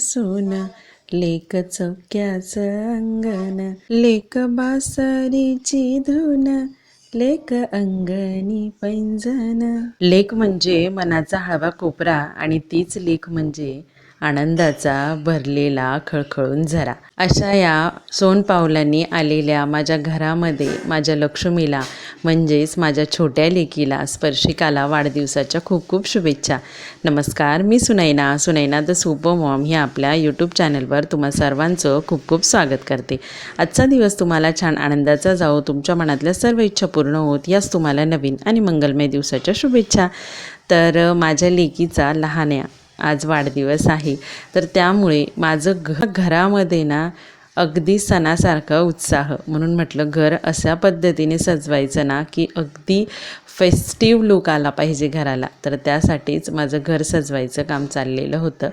सोन लेक चौक्याचं अंगण लेक बासरीची धुन लेक अंगणी पैंजण. लेक म्हणजे मनाचा हळवा कोपरा आणि तीच लेक म्हणजे आनंदाचा भरलेला खळखळून झरा. अशा या सोनपावलांनी आलेल्या माझ्या घरामध्ये माझ्या लक्ष्मीला म्हणजेच माझ्या छोट्या लेकीला स्पर्शिकाला वाढदिवसाच्या खूप खूप शुभेच्छा. नमस्कार मी Sunaina. Sunaina the super mom ह्या आपल्या यूट्यूब चॅनलवर तुम्हा सर्वांचं खूप खूप स्वागत करते. आजचा दिवस तुम्हाला छान आनंदाचा जाओ तुमच्या मनातल्या सर्व इच्छा पूर्ण होत याच तुम्हाला नवीन आणि मंगलमय दिवसाच्या शुभेच्छा. तर माझ्या लेकीचा लहान्या आज वाढदिवस आहे. तर त्यामुळे माझं घ घरामध्ये ना अगदी सणासारखा उत्साह. म्हणून म्हटलं घर अशा पद्धतीने सजवायचं ना की अगदी फेस्टिव्ह लुक आला पाहिजे घराला. तर त्यासाठीच माझं घर सजवायचं काम चाललेलं होतं.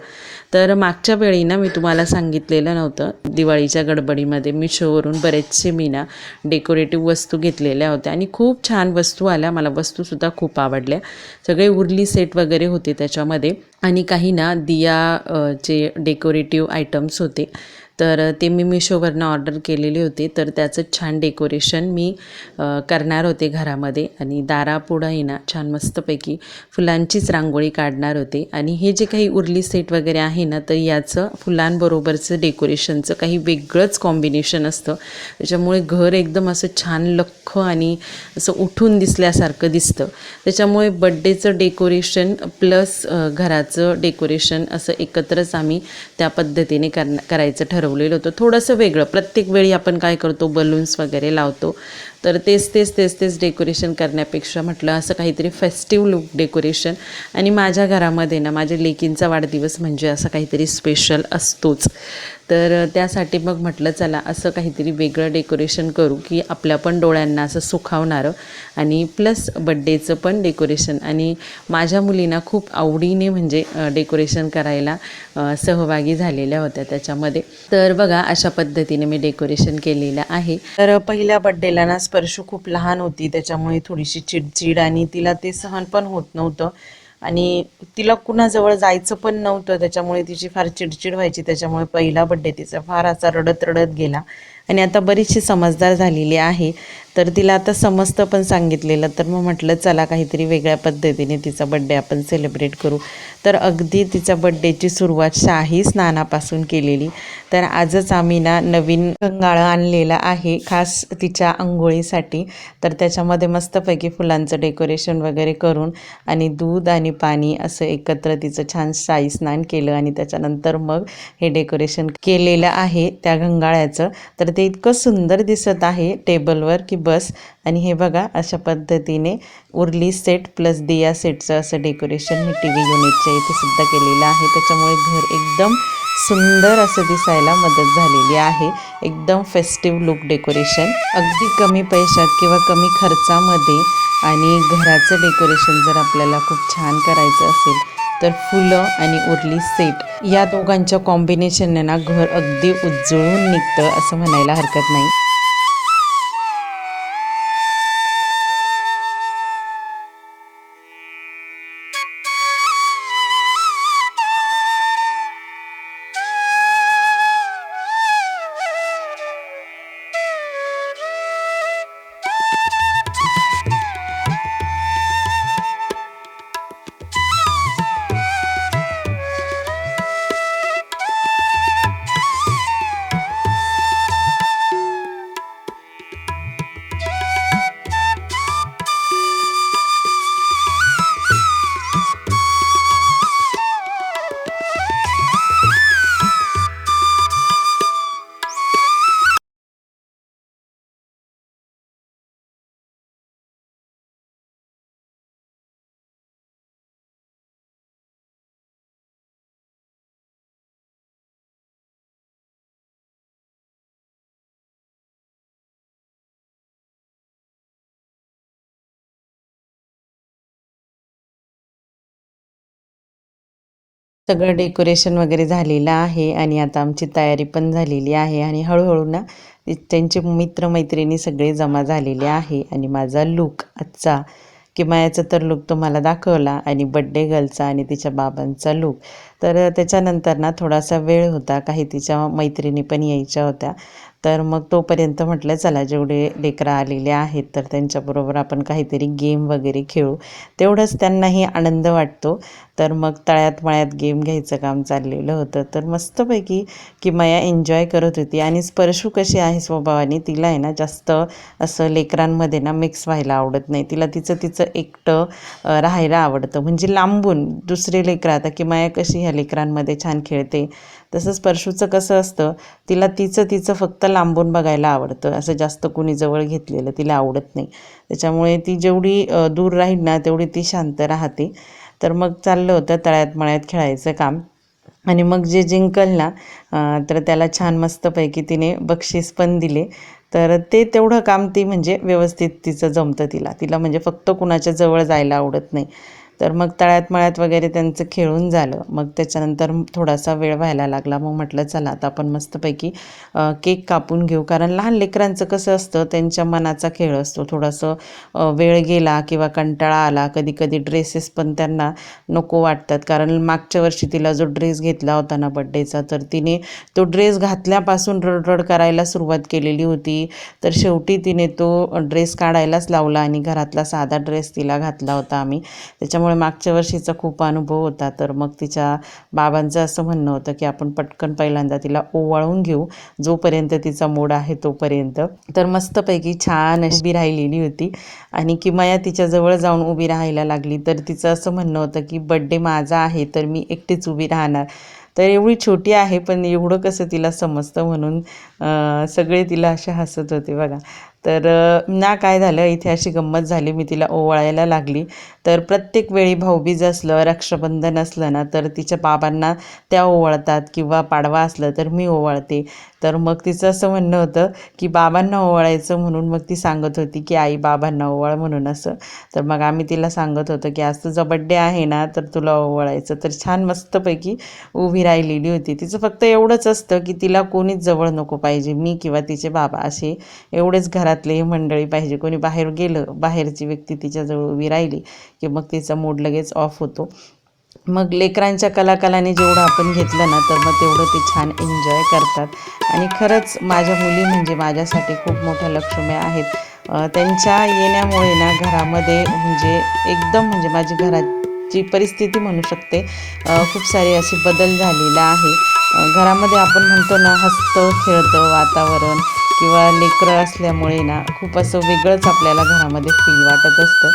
तर मागच्या वेळी ना मी तुम्हाला सांगितलेलं नव्हतं दिवाळीच्या गडबडीमध्ये मी शोवरून बरेचसे मी ना डेकोरेटिव्ह वस्तू घेतलेल्या होत्या. आणि खूप छान वस्तू आल्या. मला वस्तूसुद्धा खूप आवडल्या. सगळे उरली सेट वगैरे होते त्याच्यामध्ये. आणि काही ना दिया चे डेकोरेटिव्ह आयटम्स होते. तर ते मी मिशोवरनं ऑर्डर केलेले होते. तर त्याचं छान डेकोरेशन मी करणार होते घरामध्ये आणि दारापुढंही ना छान मस्तपैकी फुलांचीच रांगोळी काढणार होते. आणि हे जे काही उरली सेट वगैरे आहे ना तर याचं फुलांबरोबरचं डेकोरेशनचं काही वेगळंच कॉम्बिनेशन असतं. त्याच्यामुळे घर एकदम असं छान लख्ख आणि असं उठून दिसल्यासारखं दिसतं. त्याच्यामुळे बड्डेचं डेकोरेशन प्लस घराचं डेकोरेशन असं एकत्रच आम्ही त्या पद्धतीने करणं करायचं ठरवलं. ठरवलेलं होतं. थोडंसं वेगळं. प्रत्येक वेळी आपण काय करतो? बलून्स वगैरे लावतो. तर तेच तेच तेच तेच डेकोरेशन करण्यापेक्षा म्हटलं असं काहीतरी फेस्टिव्ह लुक डेकोरेशन आणि माझ्या घरामध्ये ना माझ्या लेकींचा वाढदिवस म्हणजे असं काहीतरी स्पेशल असतोच. तर त्यासाठी मग म्हटलं चला असं काहीतरी वेगळं डेकोरेशन करू की आपल्या पण डोळ्यांना असं सुखावणारं. आणि प्लस बड्डेचं पण डेकोरेशन आणि माझ्या मुलींना खूप आवडीने म्हणजे डेकोरेशन करायला सहभागी झालेल्या होत्या त्याच्यामध्ये. तर बघा अशा पद्धतीने मी डेकोरेशन केलेलं आहे. तर पहिल्या बड्डेला ना स्पर्श खूप लहान होती त्याच्यामुळे थोडीशी चिडचिड आणि तिला ते सहन पण होत नव्हतं. आणि तिला कुणाजवळ जायचं पण नव्हतं त्याच्यामुळे तिची फार चिडचिड व्हायची त्याच्यामुळे पहिला बड्डे तिचा फार असा रडत रडत गेला. आणि आता बरीचशी समजदार झालेली आहे. तर तिला आता समजतं पण सांगितलेलं. तर मग म्हटलं चला काहीतरी वेगळ्या पद्धतीने तिचा बड्डे आपण सेलिब्रेट करू. तर अगदी तिच्या बड्डेची सुरुवात शाही स्नानापासून केलेली. तर आजच आम्ही ना नवीन गंगाळं आणलेला आहे खास तिच्या आंघोळीसाठी. तर त्याच्यामध्ये मस्तपैकी फुलांचं डेकोरेशन वगैरे करून आणि दूध आणि पाणी असं एकत्र तिचं छान शाही स्नान केलं आणि त्याच्यानंतर मग हे डेकोरेशन केलेलं आहे त्या गंगाळ्याचं तर ते इतकं सुंदर दिसत आहे टेबलवर की बस. आणि हे बघा अशा पद्धतीने उरली सेट प्लस दिया सेटचं असं डेकोरेशन मी टी व्ही युनिटच्या इथे सुद्धा केलेलं आहे. त्याच्यामुळे घर एकदम सुंदर असं दिसायला मदत झालेली आहे. एकदम फेस्टिव्ह लुक डेकोरेशन अगदी कमी पैशात किंवा कमी खर्चामध्ये आणि घराचं डेकोरेशन जर आपल्याला खूप छान करायचं असेल तर फुलं आणि उरली सेट या दोघांच्या कॉम्बिनेशनने ना घर अगदी उज्जळून निघतं असं म्हणायला हरकत नाही. सगळं डेकोरेशन वगैरे झालेलं आहे आणि आता आमची तयारी पण झालेली आहे आणि हळूहळू ना त्यांचे मित्रमैत्रिणी सगळे जमा झालेले आहे आणि माझा लूक आजचा किमायाचा तर लूक तुम्हाला दाखवला आणि बड्डे गर्लचा आणि तिच्या बाबांचा लूक तर त्याच्यानंतर ना थोडासा वेळ होता. काही तिच्या मैत्रिणी पण यायच्या होत्या. तर मग तोपर्यंत म्हटलं चला जेवढे लेकरं आलेले आहेत तर त्यांच्याबरोबर आपण काहीतरी गेम वगैरे खेळू. तेवढंच त्यांनाही आनंद वाटतो. तर मग तळ्यात मळ्यात गेम घ्यायचं काम चाललेलं होतं. तर मस्तपैकी किमया एन्जॉय करत होती. आणि स्पर्शू कशी आहे स्वभावाने तिला आहे ना जास्त असं लेकरांमध्ये ना मिक्स व्हायला आवडत नाही. तिला तिचं तिचं एकटं राहायला आवडतं. म्हणजे लांबून दुसरे लेकरं आता किमया कशी ह्या लेकरांमध्ये छान खेळते. तसंच स्पर्शूचं कसं असतं तिला तिचं तिचं फक्त लांबून बघायला आवडतं. असं जास्त कुणी जवळ घेतलेलं तिला आवडत नाही. त्याच्यामुळे ती जेवढी दूर राहील ना तेवढी ती शांत राहते. तर मग चाललं होतं तळ्यात मळ्यात खेळायचं काम. आणि मग जे जिंकल ना तर त्याला छान मस्तपैकी तिने बक्षीस पण दिले. तर ते तेवढं काम ती म्हणजे व्यवस्थित तिचं जमतं तिला. तिला म्हणजे फक्त कुणाच्या जवळ जायला आवडत नाही. तर मग तळ्यात मळ्यात वगैरे त्यांचं खेळून झालं. मग त्याच्यानंतर थोडासा वेळ व्हायला लागला. मग म्हटलं चला आता आपण मस्तपैकी केक कापून घेऊ. कारण लहान लेकरांचं कसं असतं त्यांच्या मनाचा खेळ असतो. थोडंसं वेळ गेला किंवा कंटाळा आला कधी कधी ड्रेसेस पण त्यांना नको वाटतात. कारण मागच्या वर्षी तिला जो ड्रेस घेतला होता ना बड्डेचा तर तिने तो ड्रेस घातल्यापासून रडरड करायला सुरुवात केलेली होती. तर शेवटी तिने तो ड्रेस काढायलाच लावला आणि घरातला साधा ड्रेस तिला घातला होता आम्ही. त्याच्यामुळे मागच्या वर्षीचा खूप अनुभव होता. तर मग तिच्या बाबांचं असं म्हणणं होतं की आपण पटकन पहिल्यांदा तिला ओवाळून घेऊ. जोपर्यंत तिचा मोड आहे तोपर्यंत. तर मस्तपैकी छान उभी राहिलेली होती. आणि किमया तिच्याजवळ जाऊन उभी राहायला लागली. तर तिचं असं म्हणणं होतं की बड्डे माझा आहे तर मी एकटीच उभी राहणार. तर एवढी छोटी आहे पण एवढं कसं तिला समजतं म्हणून सगळे तिला असे हसत होते बघा. तर ना काय झालं इथे अशी गंमत झाली मी तिला ओवाळायला लागली. तर प्रत्येक वेळी भाऊबीज असलं रक्षाबंधन असलं ना तर तिच्या बाबांना त्या ओवाळतात किंवा पाडवा असलं तर मी ओवाळते. तर मग तिचं असं म्हणणं होतं की बाबांना ओवाळायचं म्हणून मग ती सांगत होती की आई बाबांना ओवाळ म्हणून असं. तर मग आम्ही तिला सांगत होतो की आज तुझा बड्डे आहे ना तर तुला ओवाळायचं. तर छान मस्तपैकी उभी राहिलेली होती. तिचं फक्त एवढंच असतं की तिला कोणीच जवळ नको पाहिजे मी किंवा तिचे बाबा असे एवढेच घरात घरातले मंडळी पाहिजे. कोणी बाहेर गेलं बाहेरची व्यक्ती तिच्याजवळ उभी राहिली की मग तिचा मूड लगेच ऑफ होतो. मग लेकरांच्या कलाकलाने जेवढं आपण घेतलं ना तर मग तेवढं ते छान एन्जॉय करतात. आणि खरंच माझ्या मुली म्हणजे माझ्यासाठी खूप मोठ्या लक्ष्म्या आहेत. त्यांच्या येण्यामुळे ना घरामध्ये म्हणजे एकदम म्हणजे माझी घराची परिस्थिती म्हणू शकते खूप सारे असे बदल झालेला आहे. घरामध्ये आपण म्हणतो ना हसतं खेळतं वातावरण किंवा लेकरं असल्यामुळे ना खूप असं वेगळंच आपल्याला घरामध्ये फील वाटत असतं.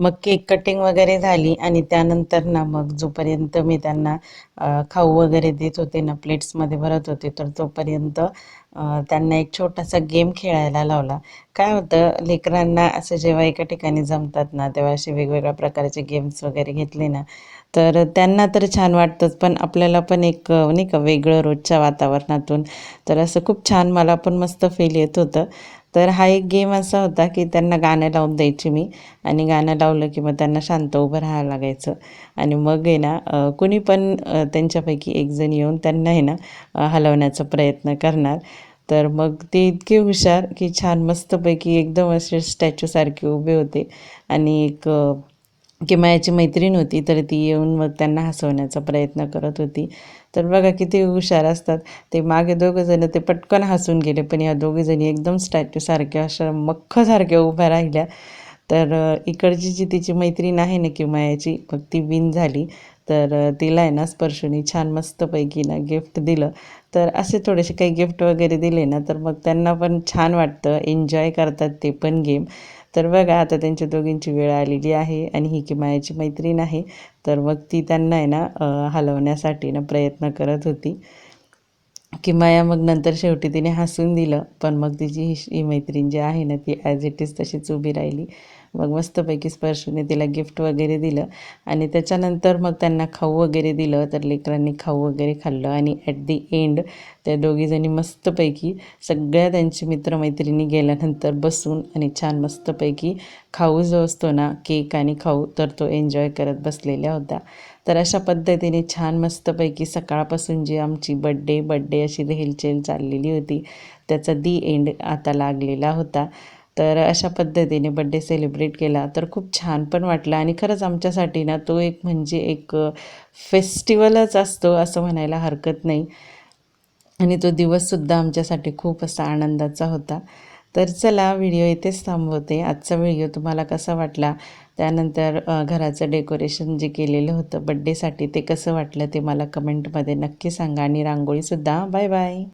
मग केक कटिंग वगैरे झाली आणि त्यानंतर ना मग जोपर्यंत मी त्यांना खाऊ वगैरे देत होते ना प्लेट्समध्ये भरत होते तर तोपर्यंत त्यांना एक छोटासा गेम खेळायला लावला. काय होतं लेकरांना असं जेव्हा एका ठिकाणी जमतात ना तेव्हा असे वेगवेगळ्या प्रकारचे गेम्स वगैरे घेतले ना तर त्यांना तर छान वाटतंच पण आपल्याला पण एक नाही का वेगळं रोजच्या वातावरणातून तर असं खूप छान मला पण मस्त फील येत होतं. तर हा एक गेम असा होता की त्यांना गाणं लावून द्यायची मी. आणि गाणं लावलं की मग त्यांना शांत उभं राहायला लागायचं. आणि मग आहे ना कुणी पण त्यांच्यापैकी एकजण येऊन त्यांना आहे ना हलवण्याचा प्रयत्न करणार. तर मग ते इतके हुशार की छान मस्तपैकी एकदम असे स्टॅच्यूसारखे उभे होते. आणि एक की मायाची मैत्रीण होती तर ती येऊन मग त्यांना हसवण्याचा प्रयत्न करत होती. तर बघा किती हुशार असतात. ते मागे दोघं जण ते पटकन हसून गेले पण या दोघीजणी एकदम स्टॅच्यूसारख्या अशा मख्खसारख्या उभ्या राहिल्या. तर इकडची जी तिची मैत्रीण आहे ना किमयाची मग ती विन झाली. तर तिला आहे ना स्पर्शूनी छान मस्तपैकी ना गिफ्ट दिलं. तर असे थोडेसे काही गिफ्ट वगैरे दिले ना तर मग त्यांना पण छान वाटतं. एन्जॉय करतात ते पण गेम तर बघा आता त्यांच्या दोघींची वेळ आलेली आहे आणि ही किमायाची मैत्रीण आहे. तर मग ती त्यांना आहे ना हलवण्यासाठी ना प्रयत्न करत होती. किमाया मग नंतर शेवटी तिने हसून दिलं. पण मग तिची ही मैत्रीण जी आहे ना ती ॲज इट इज तशीच उभी राहिली. मग मस्तपैकी स्पर्शने तिला गिफ्ट वगैरे दिलं. आणि त्याच्यानंतर मग त्यांना खाऊ वगैरे दिलं तर लेकरांनी खाऊ वगैरे खाल्लं. आणि ॲट दी एंड त्या दोघीजणी मस्तपैकी सगळ्या त्यांची मित्रमैत्रिणी गेल्यानंतर बसून आणि छान मस्तपैकी खाऊ जो असतो ना केक आणि खाऊ तर तो एन्जॉय करत बसलेल्या होत्या. तर अशा पद्धतीने छान मस्तपैकी सकाळपासून जी आमची बड्डे बड्डे अशी रेलचेल चाललेली होती त्याचा दी एंड आता लागलेला होता. तर अशा पद्धतीने बड्डे सेलिब्रेट केला. तर खूप छान पण वाटलं. आणि खरंच आमच्यासाठी ना तो एक म्हणजे एक फेस्टिवलच असतो असं म्हणायला हरकत नाही. आणि तो दिवससुद्धा आमच्यासाठी खूप असा आनंदाचा होता. तर चला व्हिडिओ इथेच थांबवते. आजचा व्हिडिओ तुम्हाला कसा वाटला? त्यानंतर घराचं डेकोरेशन जे केलेलं होतं बड्डेसाठी ते कसं वाटलं ते मला कमेंटमध्ये नक्की सांगा. आणि रांगोळीसुद्धा बाय बाय